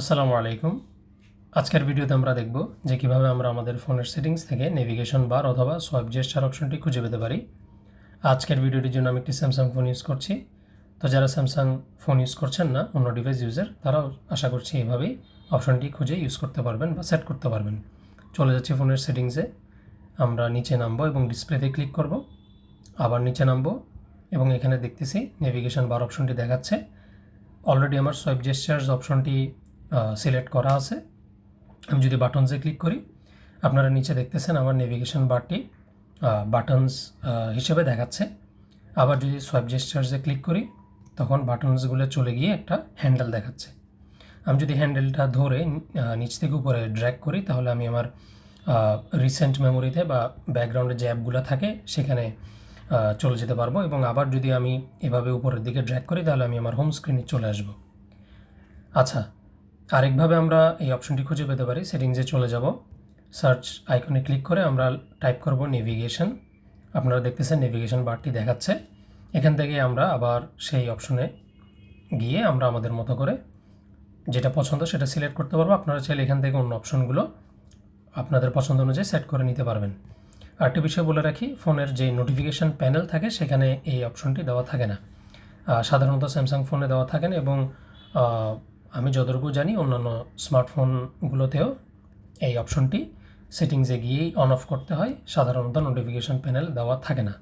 আসসালামু আলাইকুম। আজকের ভিডিওতে আমরা দেখব যে কীভাবে আমরা আমাদের ফোনের সেটিংস থেকে নেভিগেশন বার অথবা সোয়াইপ জেস্টার অপশনটি খুঁজে পেতে পারি। আজকের ভিডিওটির জন্য আমি একটি স্যামসাং ফোন ইউজ করছি। তো যারা স্যামসাং ফোন ইউজ করছেন না, অন্য ডিভাইস ইউজার, তারাও আশা করছি এভাবেই অপশনটি খুঁজে ইউজ করতে পারবেন বা সেট করতে পারবেন। চলে যাচ্ছি ফোনের সেটিংসে। আমরা নিচে নামবো এবং ডিসপ্লেতে ক্লিক করব। আবার নিচে নামবো এবং এখানে দেখতেছি নেভিগেশন বার অপশনটি দেখাচ্ছে। অলরেডি আমার সোয়াইপ জেস্টার্স অপশনটি সিলেক্ট করা আছে। আমি যদি বাটনসে ক্লিক করি, আপনারা নিচে দেখতেছেন আমার নেভিগেশন বারটি বাটনস হিসেবে দেখাচ্ছে। আবার যদি সোয়াইপ জেস্টার্সে ক্লিক করি, তখন বাটনসগুলো চলে গিয়ে একটা হ্যান্ডেল দেখাচ্ছে। আমি যদি হ্যান্ডেলটা ধরে নিচ থেকে উপরে ড্র্যাগ করি, তাহলে আমি আমার রিসেন্ট মেমোরিতে বা ব্যাকগ্রাউন্ডে যে অ্যাপগুলো থাকে, সেখানে চলে যেতে পারব। এবং আবার যদি আমি এভাবে উপরের দিকে ড্র্যাগ করি, তাহলে আমি আমার হোম স্ক্রিনে চলে আসব। আচ্ছা আরেকভাবে আমরা এই অপশনটি খুঁজে পেতে পারি। সেটিংসে চলে যাব। সার্চ আইকনে ক্লিক করে আমরা টাইপ করব নেভিগেশন আপনারা দেখতেছেন নেভিগেশন বারটি দেখাচ্ছে। এখান থেকে আমরা আবার সেই অপশনে গিয়ে আমরা আমাদের মতো করে যেটা পছন্দ সেটা সিলেক্ট করতে পারব। আপনারা চাইলে এখান থেকে অন্য অপশনগুলো আপনাদের পছন্দ অনুযায়ী সেট করে নিতে পারবেন। আরেকটি বিষয় বলে রাখি, ফোনের যে নোটিফিকেশান প্যানেল থাকে সেখানে এই অপশনটি দেওয়া থাকে না। সাধারণত স্যামসাং ফোনে দেওয়া থাকে না এবং আমি যতটুকু জানি অন্যান্য স্মার্টফোনগুলোতেও এই অপশনটি সেটিংসে গিয়েই অন অফ করতে হয়। সাধারণত নোটিফিকেশান প্যানেল দেওয়া থাকে না।